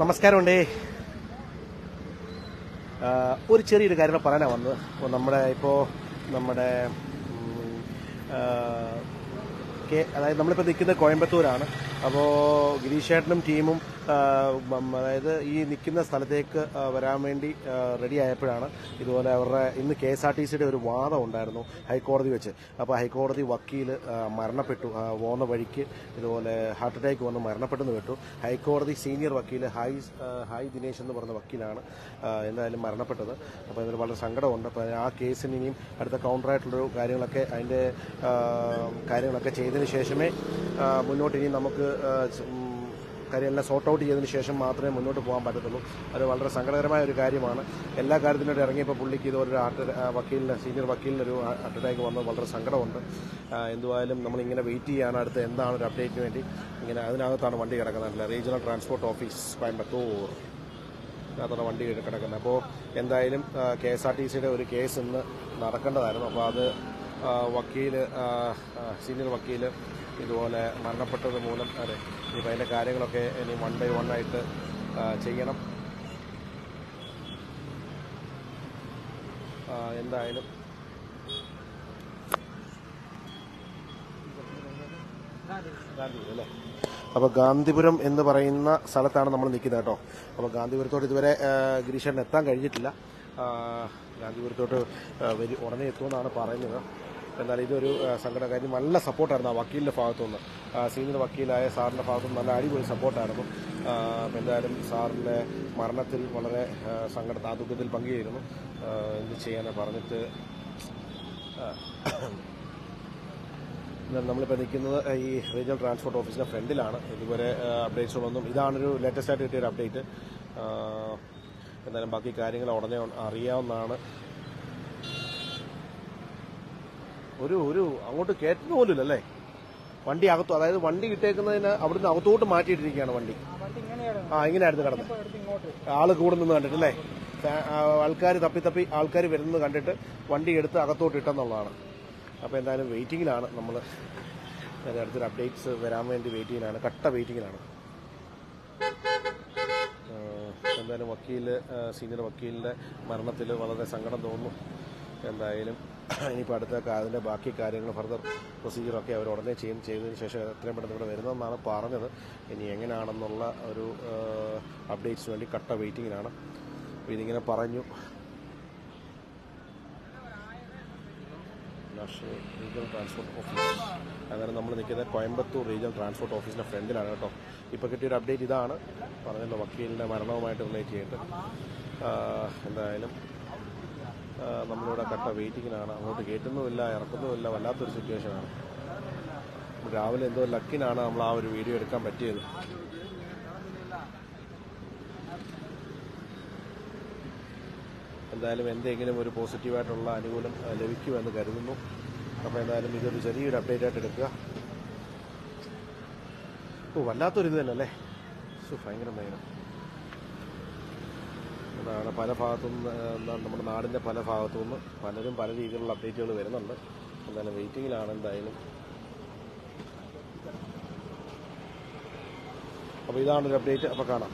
നമസ്കാരമുണ്ടേ. ഒരു ചെറിയൊരു കാര്യം പറയാനാണ് വന്നത്. അപ്പോൾ നമ്മുടെ ഇപ്പോൾ നമ്മുടെ അതായത് നമ്മളിപ്പോൾ നിൽക്കുന്നത് കോയമ്പത്തൂരാണ്. അപ്പോൾ ഗിരീഷേട്ടനും ടീമും അതായത് ഈ നിൽക്കുന്ന സ്ഥലത്തേക്ക് വരാൻ വേണ്ടി റെഡി ആയപ്പോഴാണ് ഇതുപോലെ അവരുടെ ഇന്ന് കെ എസ് ആർ ടി സിയുടെ ഒരു വാദം ഉണ്ടായിരുന്നു ഹൈക്കോടതി വെച്ച്. അപ്പോൾ ഹൈക്കോടതി വക്കീൽ മരണപ്പെട്ടു. പോകുന്ന വഴിക്ക് ഇതുപോലെ ഹാർട്ട് അറ്റാക്ക് വന്ന് മരണപ്പെട്ടെന്ന് കേട്ടു. ഹൈക്കോടതി സീനിയർ വക്കീൽ ഹായ് ഹായ് ദിനേശ് എന്ന് പറഞ്ഞ വക്കീലാണ് എന്തായാലും മരണപ്പെട്ടത്. അപ്പോൾ ഇതിൽ വളരെ സങ്കടമുണ്ട്. അപ്പോൾ ആ കേസിന് ഇനിയും അടുത്ത കൗണ്ടറായിട്ടുള്ളൊരു കാര്യങ്ങളൊക്കെ അതിന്റെ കാര്യങ്ങളൊക്കെ ചെയ്തതിന് ശേഷമേ മുന്നോട്ട് ഇനി നമുക്ക് കാര്യമെല്ലാം സോർട്ട് ഔട്ട് ചെയ്തതിന് ശേഷം മാത്രമേ മുന്നോട്ട് പോകാൻ പറ്റത്തുള്ളൂ. അത് വളരെ സങ്കടകരമായ ഒരു കാര്യമാണ്. എല്ലാ കാര്യത്തിനോട് ഇറങ്ങിയപ്പോൾ പുള്ളിക്ക് ഇതുപോലൊരു ഹാർട്ട് വക്കീലിന് സീനിയർ വക്കീലിനൊരു ഒരു അറ്റാക്ക് വന്നത് വളരെ സങ്കടമുണ്ട്. എന്തുവായാലും നമ്മളിങ്ങനെ വെയിറ്റ് ചെയ്യാൻ അടുത്ത് എന്താണ് ഒരു അപ്ഡേറ്റിന് വേണ്ടി? ഇങ്ങനെ അതിനകത്താണ് വണ്ടി കിടക്കുന്നത്. Regional transport office Coimbatore. അതിനകത്താണ് വണ്ടി കിടക്കുന്നത്. അപ്പോൾ എന്തായാലും കെ ഒരു കേസ് ഇന്ന് നടക്കേണ്ടതായിരുന്നു. അപ്പോൾ അത് ആ, സീനിയർ വക്കീൽ ഇതുപോലെ മരണപ്പെട്ടത് മൂലം അതെ ഇനിയിപ്പോൾ അതിന്റെ കാര്യങ്ങളൊക്കെ ഇനി വൺ ബൈ വൺ ആയിട്ട് ചെയ്യണം. എന്തായാലും അല്ലേ? അപ്പോൾ ഗാന്ധിപുരം എന്ന് പറയുന്ന സ്ഥലത്താണ് നമ്മൾ നിൽക്കുന്നത് കേട്ടോ. അപ്പോൾ ഗാന്ധിപുരത്തോട്ട് ഇതുവരെ ഗിരീശൻ എത്താൻ കഴിഞ്ഞിട്ടില്ല. ഗാന്ധിപുരത്തോട്ട് ഉടനെ എത്തുമെന്നാണ് പറയുന്നത്. എന്നാൽ ഇതൊരു സംഘടന സങ്കടകാര്യം നല്ല സപ്പോർട്ടായിരുന്നു ആ വക്കീലിന്റെ ഭാഗത്തുനിന്ന്. സീനിയർ വക്കീലായ സാറിന്റെ ഭാഗത്തുനിന്ന് നല്ല അടിപൊളി സപ്പോർട്ടായിരുന്നു. എന്തായാലും സാറിന്റെ മരണത്തിൽ വളരെ സങ്കട ആ ദുഃഖത്തിൽ പങ്കുചേരുന്നു. എന്ത് ചെയ്യാനാണ് പറഞ്ഞിട്ട് നമ്മളിപ്പോൾ നിൽക്കുന്നത് ഈ റീജിയണൽ ട്രാൻസ്പോർട്ട് ഓഫീസിന്റെ ഫ്രണ്ടിലാണ്. ഇതുവരെ അപ്ഡേറ്റ്സുകളൊന്നും ഇതാണൊരു ലേറ്റസ്റ്റ് ആയിട്ട് കിട്ടിയൊരു അപ്ഡേറ്റ്. എന്തായാലും ബാക്കി കാര്യങ്ങൾ ഉടനെ അറിയാവുന്നതാണ്. ഒരു ഒരു അങ്ങോട്ട് കയറ്റുന്ന പോലും അല്ലേ? വണ്ടി അകത്തു അതായത് വണ്ടി ഇട്ടേക്കുന്നതിന് അവിടുന്ന് അകത്തോട്ട് മാറ്റിയിട്ടിരിക്കുകയാണ് വണ്ടി. ആ ഇങ്ങനെയായിരുന്നു കിടന്നത്. ആൾ കൂടുന്നത് കണ്ടിട്ടല്ലേ ആൾക്കാർ തപ്പി തപ്പി ആൾക്കാർ വരുന്നത് കണ്ടിട്ട് വണ്ടി എടുത്ത് അകത്തോട്ട് ഇട്ടെന്നുള്ളതാണ്. അപ്പോൾ എന്തായാലും വെയിറ്റിങ്ങിലാണ് നമ്മൾ അടുത്തൊരു അപ്ഡേറ്റ്സ് വരാൻ വേണ്ടി വെയിറ്റിങ്ങിലാണ്. കട്ട വെയിറ്റിങ്ങിലാണ്. എന്തായാലും വക്കീൽ സീനിയർ വക്കീലിന്റെ മരണത്തിൽ വളരെ സങ്കടം തോന്നുന്നു. എന്തായാലും ഇനിയിപ്പോൾ അടുത്ത കാ- അതിന്റെ ബാക്കി കാര്യങ്ങൾ ഫർദർ പ്രൊസീജിയറൊക്കെ അവർ ഉടനെ ചെയ്യും. ചെയ്തതിന് ശേഷം എത്രയും പെട്ടെന്ന് ഇവിടെ വരുന്നതെന്നാണ് പറഞ്ഞത്. ഇനി എങ്ങനെയാണെന്നുള്ള ഒരു അപ്ഡേറ്റ്സിന് വേണ്ടി കട്ട വെയിറ്റിങ്ങിനാണ് അപ്പോൾ ഇതിങ്ങനെ പറഞ്ഞു. റീജിയണൽ ട്രാൻസ്പോർട്ട് ഓഫീസ് അങ്ങനെ നമ്മൾ നിൽക്കുന്നത് കോയമ്പത്തൂർ റീജിയണൽ ട്രാൻസ്പോർട്ട് ഓഫീസിന്റെ ഫ്രണ്ടിലാണ് കേട്ടോ. ഇപ്പോൾ കിട്ടിയൊരു അപ്ഡേറ്റ് ഇതാണ്. പറഞ്ഞല്ലോ വക്കീലിന്റെ മരണവുമായിട്ട് റിലേറ്റ് ചെയ്തിട്ട്. എന്തായാലും നമ്മളിവിടെ കട്ട വെയിറ്റിങ്ങിനാണ് അങ്ങോട്ട് കയറ്റുന്നുമില്ല ഇറക്കുന്നുമില്ല വല്ലാത്തൊരു സിറ്റുവേഷനാണ് രാവിലെ എന്തോ ലക്കിനാണ് നമ്മൾ ആ ഒരു വീഡിയോ എടുക്കാൻ പറ്റിയത്. എന്തായാലും എന്തെങ്കിലും ഒരു പോസിറ്റീവായിട്ടുള്ള അനുകൂലം ലഭിക്കുമെന്ന് കരുതുന്നു. അപ്പോൾ എന്തായാലും ഇതൊരു ചെറിയൊരു അപ്ഡേറ്റ് ആയിട്ട് എടുക്കുക. ഓ വല്ലാത്തൊരു ഇത് തന്നെ അല്ലേ സോ ഭയങ്കര ഭയങ്കര അതാണ് പല ഭാഗത്തുനിന്ന് നിന്ന് എന്താണ് നമ്മുടെ നാടിന്റെ പല ഭാഗത്തുനിന്ന് പലരും പല രീതിയിലുള്ള അപ്ഡേറ്റുകൾ വരുന്നുണ്ട്. എന്തായാലും വെയിറ്റിങ്ങിലാണ് എന്തായാലും. അപ്പോൾ ഇതാണൊരു അപ്ഡേറ്റ് അപ്പോൾ കാണാം.